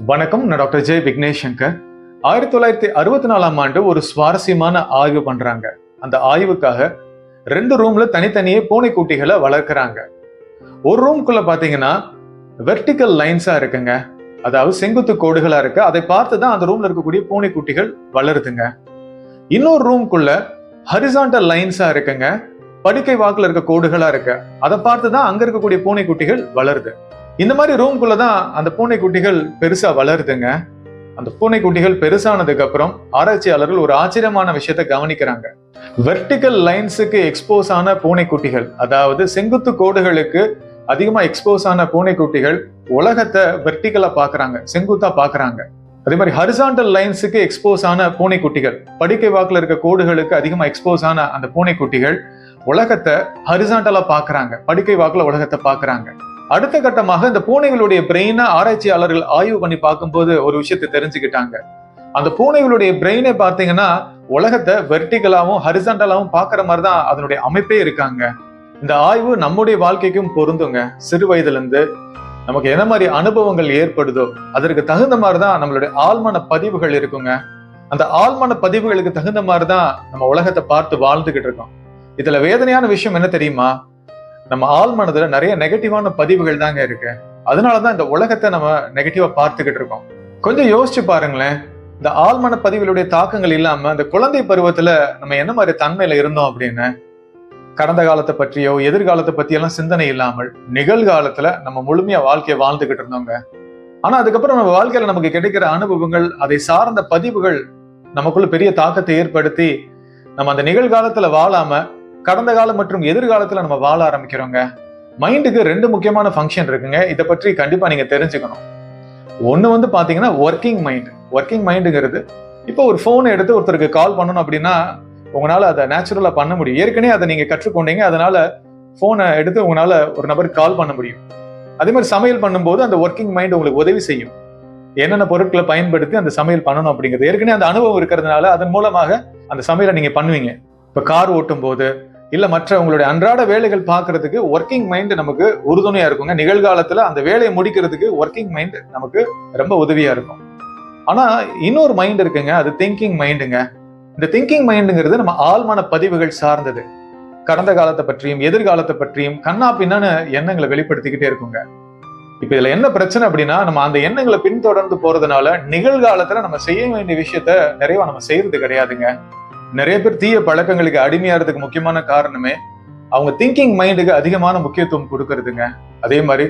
வணக்கம் நான் டாக்டர் ஜெய் விக்னேஷ் சங்கர் ஆயிரத்தி தொள்ளாயிரத்தி அறுபத்தி நாலாம் ஆண்டு ஒரு சுவாரஸ்யமான ஆய்வு பண்றாங்க. அந்த ஆய்வுக்காக ரெண்டு ரூம்ல தனித்தனியே பூனைக்குட்டிகளை வளர்க்குறாங்க. ஒரு ரூம்குள்ள பாத்தீங்கன்னா வெர்டிக்கல் லைன்ஸா இருக்குங்க. அதாவது செங்குத்து கோடுகளா இருக்கு. அதை பார்த்து தான் அந்த ரூம்ல இருக்கக்கூடிய பூனைக்குட்டிகள் வளருதுங்க. இன்னொரு ரூம்குள்ள ஹரிசாண்டல் லைன்ஸா இருக்குங்க. படுக்கை வாக்குல இருக்க கோடுகளா இருக்கு. அதை பார்த்து தான் அங்க இருக்கக்கூடிய பூனைக்குட்டிகள் வளருது. இந்த மாதிரி ரூம்குள்ள தான் அந்த பூனைக்குட்டிகள் பெருசா வளருதுங்க. அந்த பூனைக்குட்டிகள் பெருசானதுக்கு அப்புறம் ஆராய்ச்சியாளர்கள் ஒரு ஆச்சரியமான விஷயத்தை கவனிக்கிறாங்க. வெர்டிக்கல் லைன்ஸுக்கு எக்ஸ்போஸ் ஆன பூனைக்குட்டிகள் அதாவது செங்குத்து கோடுகளுக்கு அதிகமா எக்ஸ்போஸ் ஆன பூனைக்குட்டிகள் உலகத்தை வெர்டிக்கலா பாக்குறாங்க செங்குத்தா பாக்குறாங்க. அதே மாதிரி ஹரிசாண்டல் லைன்ஸுக்கு எக்ஸ்போஸ் ஆன பூனைக்குட்டிகள் படுக்கை வாக்குல இருக்க கோடுகளுக்கு அதிகமா எக்ஸ்போஸ் ஆன அந்த பூனைக்குட்டிகள் உலகத்தை ஹரிசாண்டலா பாக்குறாங்க படுக்கை வாக்குல உலகத்தை பாக்குறாங்க. அடுத்த கட்டமாக இந்த பூனைகளுடைய பிரெயினை ஆராய்ச்சியாளர்கள் ஆய்வு பண்ணி பார்க்கும்போது ஒரு விஷயத்தை தெரிஞ்சுக்கிட்டாங்க. அந்த பூனைகளுடைய பிரெயினை பார்த்தீங்கன்னா உலகத்தை வெர்டிகலாவும் ஹரிசாண்டலாவும் பார்க்குற மாதிரி தான் அதனுடைய அமைப்பே இருக்காங்க. இந்த ஆய்வு நம்முடைய வாழ்க்கைக்கும் பொருந்துங்க. சிறு வயதுல இருந்து நமக்கு என்ன மாதிரி அனுபவங்கள் ஏற்படுதோ அதற்கு தகுந்த மாதிரி தான் நம்மளுடைய ஆழ்மன பதிவுகள் இருக்குங்க. அந்த ஆழ்மன பதிவுகளுக்கு தகுந்த மாதிரி தான் நம்ம உலகத்தை பார்த்து வாழ்ந்துகிட்டு இருக்கோம். இதுல வேதனையான விஷயம் என்ன தெரியுமா? நம்ம ஆழ்மனதுல நிறைய நெகட்டிவான பதிவுகள் தாங்க இருக்கு. அதனாலதான் இந்த உலகத்தை நம்ம நெகட்டிவா பார்த்துக்கிட்டு இருக்கோம். கொஞ்சம் யோசிச்சு பாருங்களேன். இந்த ஆழ்மன பதிவுகளுடைய தாக்கங்கள் இல்லாம இந்த குழந்தை பருவத்துல நம்ம என்ன மாதிரி தன்மையில இருந்தோம் அப்படின்னு? கடந்த காலத்தை பற்றியோ எதிர்காலத்தை பத்தியெல்லாம் சிந்தனை இல்லாமல் நிகழ்காலத்துல நம்ம முழுமையா வாழ்க்கையை வாழ்ந்துகிட்டு இருந்தோங்க. ஆனா அதுக்கப்புறம் நம்ம வாழ்க்கையில நமக்கு கிடைக்கிற அனுபவங்கள் அதை சார்ந்த பதிவுகள் நமக்குள்ள பெரிய தாக்கத்தை ஏற்படுத்தி நம்ம அந்த நிகழ்காலத்துல வாழாம கடந்த காலம் மற்றும் எதிர்காலத்தில் நம்ம வாழ ஆரம்பிக்கிறோங்க. மைண்டுக்கு ரெண்டு முக்கியமான ஃபங்க்ஷன் இருக்குங்க. இதை பற்றி கண்டிப்பாக நீங்கள் தெரிஞ்சுக்கணும். ஒன்று வந்து பார்த்தீங்கன்னா ஒர்க்கிங் மைண்ட் ஒர்க்கிங் மைண்டுங்கிறது இப்போ ஒரு ஃபோன் எடுத்து ஒருத்தருக்கு கால் பண்ணணும் அப்படின்னா உங்களால் அதை நேச்சுரலாக பண்ண முடியும். ஏற்கனவே அதை நீங்கள் கற்றுக்கொண்டீங்க. அதனால் ஃபோனை எடுத்து உங்களால் ஒரு நபருக்கு கால் பண்ண முடியும். அதே மாதிரி சமையல் பண்ணும்போது அந்த ஒர்க்கிங் மைண்ட் உங்களுக்கு உதவி செய்யும். என்னென்ன பொருட்களை பயன்படுத்தி அந்த சமையல் பண்ணணும் அப்படிங்கிறது. ஏற்கனவே அந்த அனுபவம் இருக்கிறதுனால அதன் மூலமாக அந்த சமையலை நீங்கள் பண்ணுவீங்க. இப்போ கார் ஓட்டும் போது இல்ல மற்ற உங்களுடைய அன்றாட வேலைகள் பார்க்கறதுக்கு ஒர்க்கிங் மைண்ட் நமக்கு உறுதுணையா இருக்குங்க. நிகழ்காலத்துல அந்த வேலையை முடிக்கிறதுக்கு ஒர்க்கிங் மைண்ட் நமக்கு ரொம்ப உதவியா இருக்கும். ஆனா இன்னொரு மைண்ட் இருக்குங்க அது திங்கிங் மைண்டுங்க இந்த திங்கிங் மைண்டுங்கிறது நம்ம ஆழ்மான பதிவுகள் சார்ந்தது. கடந்த காலத்தை பற்றியும் எதிர்காலத்தை பற்றியும் கண்ணா பின்னான்னு எண்ணங்களை வெளிப்படுத்திக்கிட்டே இருக்குங்க. இப்ப இதுல என்ன பிரச்சனை அப்படின்னா நம்ம அந்த எண்ணங்களை பின்தொடர்ந்து போறதுனால நிகழ்காலத்துல நம்ம செய்ய வேண்டிய விஷயத்த நிறைவா நம்ம செய்யறது கிடையாதுங்க. நிறைய பேர் தீய பழக்கங்களுக்கு அடிமையாகிறதுக்கு முக்கியமான காரணமே அவங்க திங்கிங் மைண்டுக்கு அதிகமான முக்கியத்துவம் கொடுக்கறதுங்க. அதே மாதிரி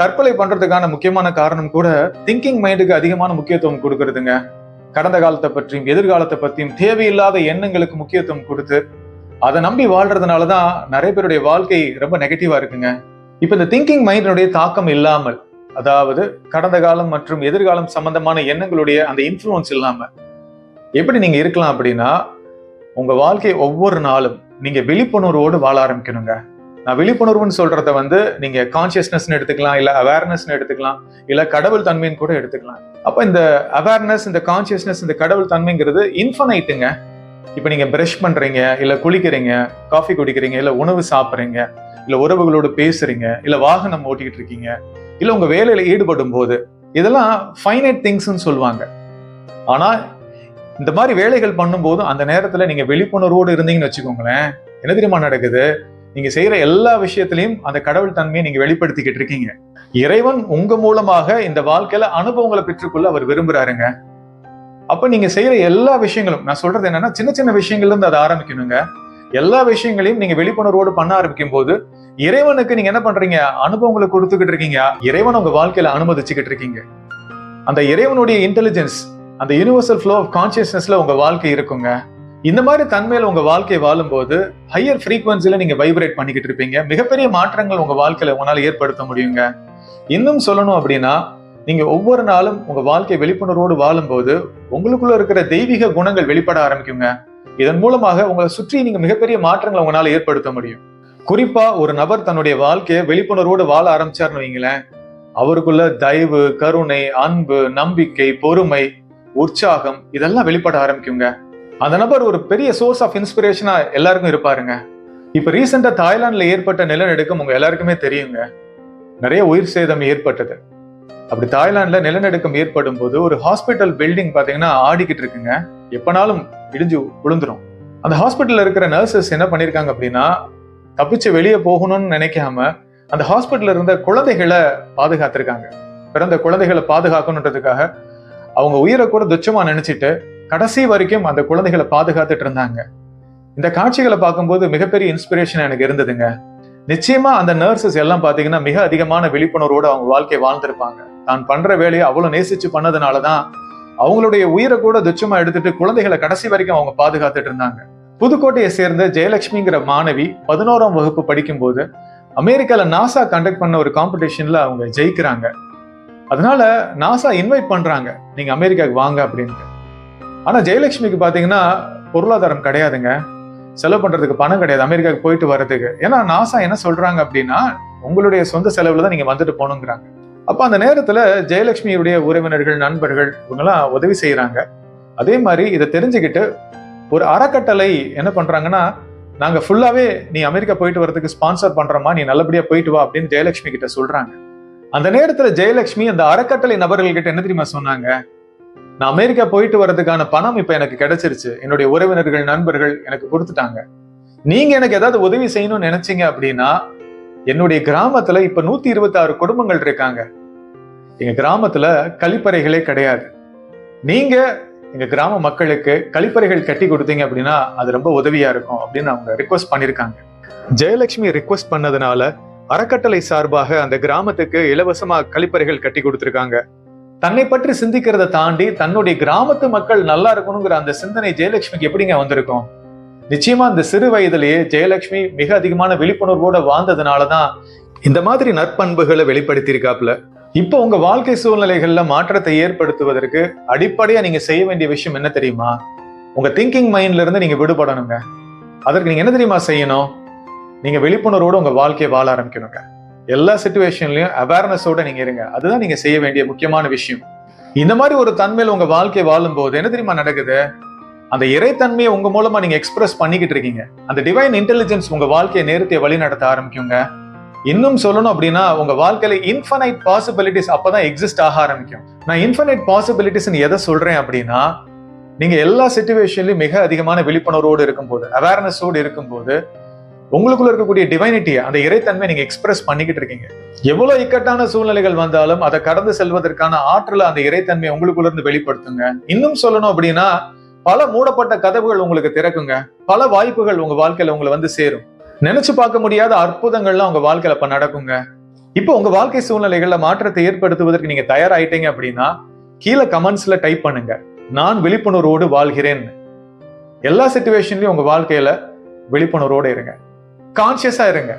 தற்கொலை பண்றதுக்கான முக்கியமான காரணம் கூட திங்கிங் மைண்டுக்கு அதிகமான முக்கியத்துவம் கொடுக்கறதுங்க. கடந்த காலத்தை பற்றியும் எதிர்காலத்தை பற்றியும் தேவையில்லாத எண்ணங்களுக்கு முக்கியத்துவம் கொடுத்து அதை நம்பி வாழ்றதுனாலதான் நிறைய பேருடைய வாழ்க்கை ரொம்ப நெகட்டிவா இருக்குங்க. இப்போ இந்த திங்கிங் மைண்டினுடைய தாக்கம் இல்லாமல் அதாவது கடந்த காலம் மற்றும் எதிர்காலம் சம்பந்தமான எண்ணங்களுடைய அந்த இன்ஃப்ளூயன்ஸ் இல்லாம எப்படி நீங்க இருக்கலாம் அப்படின்னா உங்க வாழ்க்கை ஒவ்வொரு நாளும் நீங்க விழிப்புணர்வோடு வாழ ஆரம்பிக்கணுங்க. நான் விழிப்புணர்வுன்னு சொல்றத வந்து நீங்க கான்சியஸ்னஸ்னு எடுத்துக்கலாம் இல்ல அவேர்னஸ்னு எடுத்துக்கலாம் இல்ல கடவுள் தன்மைன்னு கூட எடுத்துக்கலாம். அப்ப இந்த அவேர்னஸ் இந்த கான்சியஸ்னஸ் இந்த கடவுள் தன்மைங்கிறது இன்ஃபனைட்டுங்க இப்ப நீங்க பிரஷ் பண்றீங்க இல்ல குளிக்கிறீங்க காஃபி குடிக்கிறீங்க இல்ல உணவு சாப்பிட்றீங்க இல்ல உறவுகளோடு பேசுறீங்க இல்ல வாகனம் ஓட்டிக்கிட்டு இருக்கீங்க இல்ல உங்க வேலையில ஈடுபடும் போது இதெல்லாம் ஃபைனைட் திங்ஸ்ன்னு சொல்லுவாங்க. ஆனா இந்த மாதிரி வேலைகள் பண்ணும்போது அந்த நேரத்தில் நீங்கள் விழிப்புணர்வோடு இருந்தீங்கன்னு வச்சுக்கோங்களேன் என்ன தெரியுமா நடக்குது? நீங்க செய்யற எல்லா விஷயத்திலையும் அந்த கடவுள் தன்மையை நீங்க வெளிப்படுத்திக்கிட்டு இருக்கீங்க. இறைவன் உங்க மூலமாக இந்த வாழ்க்கையில அனுபவங்களை பெற்றுக்கொள்ள அவர் விரும்புறாருங்க. அப்ப நீங்க செய்யற எல்லா விஷயங்களும் நான் சொல்றது என்னன்னா சின்ன சின்ன விஷயங்கள்ல இருந்து அதை ஆரம்பிக்கணுங்க. எல்லா விஷயங்களையும் நீங்க விழிப்புணர்வோடு பண்ண ஆரம்பிக்கும் போது இறைவனுக்கு நீங்க என்ன பண்றீங்க? அனுபவங்களை கொடுத்துக்கிட்டு இருக்கீங்க. இறைவன் உங்க வாழ்க்கையில அனுமதிச்சுக்கிட்டு இருக்கீங்க. அந்த இறைவனுடைய இன்டெலிஜென்ஸ் அந்த யூனிவர்சல் ஃப்ளோ ஆஃப் கான்சியஸ்னஸ்ல உங்க வாழ்க்கை இருக்குங்க. இந்த மாதிரி தன்மையில் உங்க வாழ்க்கை வாழும்போது ஹையர் ஃப்ரீக்வன்சில நீங்க வைப்ரேட் பண்ணிக்கிட்டு இருப்பீங்க. மிகப்பெரிய மாற்றங்கள் உங்க வாழ்க்கையில உங்களால ஏற்படுத்த முடியுங்க. இன்னும் சொல்லணும் அப்படின்னா நீங்க ஒவ்வொரு நாளும் உங்க வாழ்க்கை விழிப்புணர்வோடு வாழும்போது உங்களுக்குள்ள இருக்கிற தெய்வீக குணங்கள் வெளிப்பட ஆரம்பிக்குங்க. இதன் மூலமாக உங்களை சுற்றி நீங்க மிகப்பெரிய மாற்றங்களை உங்களால ஏற்படுத்த முடியும். குறிப்பா ஒரு நபர் தன்னுடைய வாழ்க்கையை விழிப்புணர்வோடு வாழ ஆரம்பிச்சாருன்னு வைங்களேன். அவருக்குள்ள தயவு கருணை அன்பு நம்பிக்கை பொறுமை உற்சாகம் இதெல்லாம் வெளிப்பட ஆரம்பிக்குங்க. அந்த நபர் ஒரு பெரிய சோர்ஸ் ஆஃப் இன்ஸ்பிரேஷனா எல்லாருக்கும் இருப்பாருங்க. இப்ப ரீசெண்டா தாய்லாந்துல ஏற்பட்ட நிலநடுக்கம் உங்க எல்லாருக்குமே தெரியுங்க. நிறைய உயிர் சேதம் ஏற்பட்டது. அப்படி தாய்லாந்துல நிலநடுக்கம் ஏற்படும் போது ஒரு ஹாஸ்பிட்டல் பில்டிங் பாத்தீங்கன்னா ஆடிக்கிட்டு இருக்குங்க. எப்பனாலும் இடிஞ்சு விழுந்துரும். அந்த ஹாஸ்பிட்டல்ல இருக்கிற நர்சஸ் என்ன பண்ணிருக்காங்க அப்படின்னா தப்பிச்சு வெளியே போகணும்னு நினைக்காம அந்த ஹாஸ்பிட்டல்ல இருந்த குழந்தைகளை பாதுகாத்திருக்காங்க. பிறந்த குழந்தைகளை பாதுகாக்கணுன்றதுக்காக அவங்க உயிரை கூட துச்சமா நினைச்சிட்டு கடைசி வரைக்கும் அந்த குழந்தைகளை பாதுகாத்துட்டு இருந்தாங்க. இந்த காட்சிகளை பார்க்கும்போது மிகப்பெரிய இன்ஸ்பிரேஷன் எனக்கு இருந்ததுங்க. நிச்சயமா அந்த நர்சஸ் எல்லாம் பாத்தீங்கன்னா மிக அதிகமான விழிப்புணர்வோட அவங்க வாழ்க்கையை வாழ்ந்திருப்பாங்க. தான் பண்ற வேலையை அவ்வளவு நேசிச்சு பண்ணதுனாலதான் அவங்களுடைய உயிரை கூட துச்சமா எடுத்துட்டு குழந்தைகளை கடைசி வரைக்கும் அவங்க பாதுகாத்துட்டு இருந்தாங்க. புதுக்கோட்டையை சேர்ந்த ஜெயலட்சுமிங்கிற மாணவி பதினோராம் வகுப்பு படிக்கும்போது அமெரிக்கால நாசா கண்டக்ட் பண்ண ஒரு காம்படிஷன்ல அவங்க ஜெயிக்கிறாங்க. அதனால நாசா இன்வைட் பண்றாங்க. நீங்க அமெரிக்காவுக்கு வாங்க அப்படின்ட்டு. ஆனா ஜெயலட்சுமிக்கு பாத்தீங்கன்னா பொருளாதாரம் கிடையாதுங்க. செலவு பண்றதுக்கு பணம் கிடையாது. அமெரிக்காவுக்கு போயிட்டு வர்றதுக்கு. ஏன்னா நாசா என்ன சொல்றாங்க அப்படின்னா உங்களுடைய சொந்த செலவுல தான் நீங்க வந்துட்டு போகணுங்கிறாங்க. அப்ப அந்த நேரத்துல ஜெயலட்சுமியுடைய உறவினர்கள் நண்பர்கள் இவங்கெல்லாம் உதவி செய்யறாங்க அதே மாதிரி இதை தெரிஞ்சுக்கிட்டு ஒரு அறக்கட்டளை என்ன பண்றாங்கன்னா நாங்க ஃபுல்லாவே நீ அமெரிக்கா போயிட்டு வரதுக்கு ஸ்பான்சர் பண்றோமா நீ நல்லபடியா போயிட்டு வா அப்படின்னு ஜெயலட்சுமி கிட்ட சொல்றாங்க. அந்த நேரத்துல ஜெயலட்சுமி அந்த அறக்கட்டளை நபர்கள் கிட்ட என்ன தெரியுமா சொன்னாங்க? நான் அமெரிக்கா போயிட்டு வர்றதுக்கான பணம் இப்ப எனக்கு கிடைச்சிருச்சு. என்னுடைய உறவினர்கள் நண்பர்கள் எனக்கு கொடுத்துட்டாங்க. நீங்க எனக்கு ஏதாவது உதவி செய்யணும்னு நினைச்சீங்க அப்படின்னா என்னுடைய கிராமத்துல இப்ப நூத்தி இருபத்தி ஆறு குடும்பங்கள் இருக்காங்க. எங்க கிராமத்துல கழிப்பறைகளே கிடையாது. நீங்க எங்க கிராம மக்களுக்கு கழிப்பறைகள் கட்டி கொடுத்தீங்க அப்படின்னா அது ரொம்ப உதவியா இருக்கும் அப்படின்னு அவங்க ரிக்வஸ்ட் பண்ணிருக்காங்க. ஜெயலட்சுமி ரிக்வஸ்ட் பண்ணதுனால அறக்கட்டளை சார்பாக அந்த கிராமத்துக்கு இலவசமா கழிப்பறைகள் கட்டி கொடுத்திருக்காங்க. தன்னை பற்றி சிந்திக்கிறத தாண்டி தன்னுடைய கிராமத்து மக்கள் நல்லா இருக்கணுங்கிற அந்த சிந்தனை ஜெயலட்சுமிக்கு எப்படிங்க வந்திருக்கும்? நிச்சயமா இந்த சிறு வயதிலேயே ஜெயலட்சுமி மிக அதிகமான விழிப்புணர்வோட வாழ்ந்ததுனாலதான் இந்த மாதிரி நற்பண்புகளை வெளிப்படுத்தியிருக்காப்ல இப்போ உங்க வாழ்க்கை சூழ்நிலைகள்ல மாற்றத்தை ஏற்படுத்துவதற்கு அடிப்படையா நீங்க செய்ய வேண்டிய விஷயம் என்ன தெரியுமா? உங்க திங்கிங் மைண்ட்ல இருந்து நீங்க விடுபடணுங்க. அதற்கு நீங்க என்ன தெரியுமா செய்யணும்? நீங்க விழிப்புணர்வோடு உங்க வாழ்க்கையை வாழ ஆரம்பிக்கணுங்க. எல்லா சுச்சுவேஷன்லயும் அவேர்னஸோட நீங்க இருங்க. அதுதான் நீங்க செய்ய வேண்டிய முக்கியமான விஷயம். இந்த மாதிரி ஒரு தன்மையில் உங்க வாழ்க்கையை வாழும்போது என்ன தெரியுமா நடக்குது? அந்த இறைத்தன்மையை உங்க மூலமா நீங்க எக்ஸ்பிரஸ் பண்ணிக்கிட்டு இருக்கீங்க. அந்த டிவைன் இன்டெலிஜென்ஸ் உங்க வாழ்க்கையை நேரத்தை வழி நடத்த ஆரம்பிக்குங்க. இன்னும் சொல்லணும் அப்படின்னா உங்க வாழ்க்கையில இன்ஃபனைட் பாசிபிலிட்டிஸ் அப்பதான் எக்ஸிஸ்ட் ஆக ஆரம்பிக்கும். நான் இன்ஃபனைட் பாசிபிலிட்டிஸ் எதை சொல்றேன் அப்படின்னா நீங்க எல்லா சுச்சுவேஷன்லயும் மிக அதிகமான விழிப்புணர்வோடு இருக்கும்போது அவேர்னஸோடு இருக்கும்போது உங்களுக்குள்ள இருக்கக்கூடிய டிவைனிட்டியை அந்த இறைத்தன்மை நீங்க எக்ஸ்பிரஸ் பண்ணிக்கிட்டு இருக்கீங்க. எவ்வளவு இக்கட்டான சூழ்நிலைகள் வந்தாலும் அதை கடந்து செல்வதற்கான ஆற்றலை அந்த இறைத்தன்மை உங்களுக்குள்ள இருந்து வெளிப்படுத்துங்க. இன்னும் சொல்லணும் அப்படின்னா பல மூடப்பட்ட கதவுகள் உங்களுக்கு திறக்குங்க. பல வாய்ப்புகள் உங்க வாழ்க்கையில உங்களை வந்து சேரும். நினைச்சு பார்க்க முடியாத அற்புதங்கள்லாம் உங்க வாழ்க்கையில இப்ப நடக்குங்க. இப்போ உங்க வாழ்க்கை சூழ்நிலைகள்ல மாற்றத்தை ஏற்படுத்துவதற்கு நீங்க தயாராயிட்டீங்க அப்படின்னா கீழே கமெண்ட்ஸ்ல டைப் பண்ணுங்க. நான் விழிப்புணர்வோடு வாழ்கிறேன் எல்லா சுச்சுவேஷன்லயும் உங்க வாழ்க்கையில விழிப்புணர்வோடு இருங்க. கான்சியஸா இருங்க.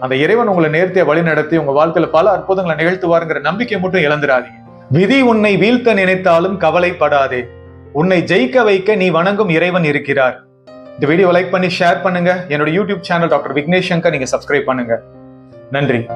அந்த இறைவன் உங்களை நேர்த்தியை வழி நடத்தி உங்க வாழ்க்கையில பல அற்புதங்களை நிகழ்த்துவாருங்கிற நம்பிக்கை மட்டும் இழந்துடாதீங்க. விதி உன்னை வீழ்த்த நினைத்தாலும் கவலைப்படாதே. உன்னை ஜெயிக்க வைக்க நீ வணங்கும் இறைவன் இருக்கிறார். இந்த வீடியோ லைக் பண்ணி ஷேர் பண்ணுங்க. என்னோட YouTube channel doctor Vignesh Shankar நீங்க சப்ஸ்கிரைப் பண்ணுங்க. நன்றி.